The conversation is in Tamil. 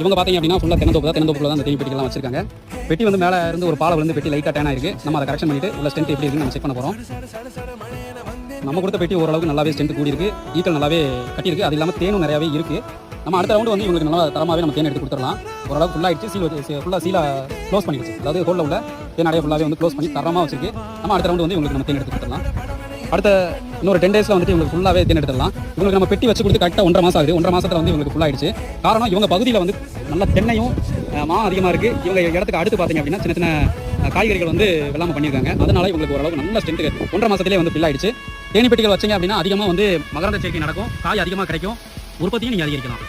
இவங்க பார்த்தீங்க அப்படின்னா ஃபுல்லாக தென்னந்தோப்பு தான். தென்னந்தோப்புல தான் அந்த தேனி பெட்டிகள்லாம் வச்சிருக்காங்க. பெட்டி வந்து மேலே இருந்து ஒரு பாலை விழுந்து பெட்டி லைட்டாக டேன் ஆயிருக்கு. நம்ம அதை கரெக்ஷன் பண்ணிட்டு உள்ள ஸ்ட்ரென்த் எப்படி இருக்குன்னு நம்ம செக் பண்ண போகிறோம் நம்ம கொடுத்த பெட்டி ஓரளவுக்கு நல்லாவே ஸ்ட்ரென்த் கூடி இருக்கு. ஈக்கள் நல்லாவே கட்டியிருக்கு. அது இல்லாமல் தேனும் நிறையாவே இருக்கு. நம்ம அடுத்த ரவுண்டு வந்து இவங்களுக்கு நல்லா தரமாகவே நம்ம தேன் எடுத்து கொடுத்துடலாம். ஓரளவுக்கு ஃபுல்லாக ஆயிடுச்சு. சீல் வச்சு ஃபுல்லாக சீலாக க்ளோஸ் பண்ணிடுச்சு. அதாவது ஹோலில் உள்ள தேன் நிறைய ஃபுல்லாகவே வந்து க்ளோஸ் பண்ணி தரமாக வச்சிருக்கு. நம்ம அடுத்த ரவுண்டு வந்து இவங்களுக்கு நம்ம தேன் எடுத்து கொடுத்துடலாம். அடுத்த இன்னொரு டென் டேஸில் வந்துட்டு இவங்களுக்கு ஃபுல்லாகவே தேன் எடுத்துடலாம். இவங்களுக்கு நம்ம பெட்டி வச்சு கொடுத்து கரெக்டாக ஒன்றரை மாதம் ஆகுது. ஒன்றரை மாசத்துல வந்து இவங்களுக்கு ஃபுல் ஆயிடுச்சு. காரணம் இவங்க பகுதியில் வந்து நல்ல தென்னையும் மா அதிகமாக இருக்குது இவங்க இடத்துக்கு அடுத்து பார்த்தீங்க அப்படின்னா சின்ன சின்ன காய்கறிகள் வந்து வெள்ளாமல் பண்ணியிருக்காங்க. அதனால இவங்களுக்கு ஓரளவுக்கு நல்ல ஸ்ட்ரென்த்து ஒன்றரை மாசத்திலே வந்து ஃபில் ஆகிடுச்சு தேனி பெட்டிகள் வச்சீங்க அப்படின்னா அதிகமாக வந்து மகரந்த சேர்க்கை நடக்கும். காய் அதிகமாக கிடைக்கும். உற்பத்தியும் நீங்கள் அதிகரிக்கலாம்.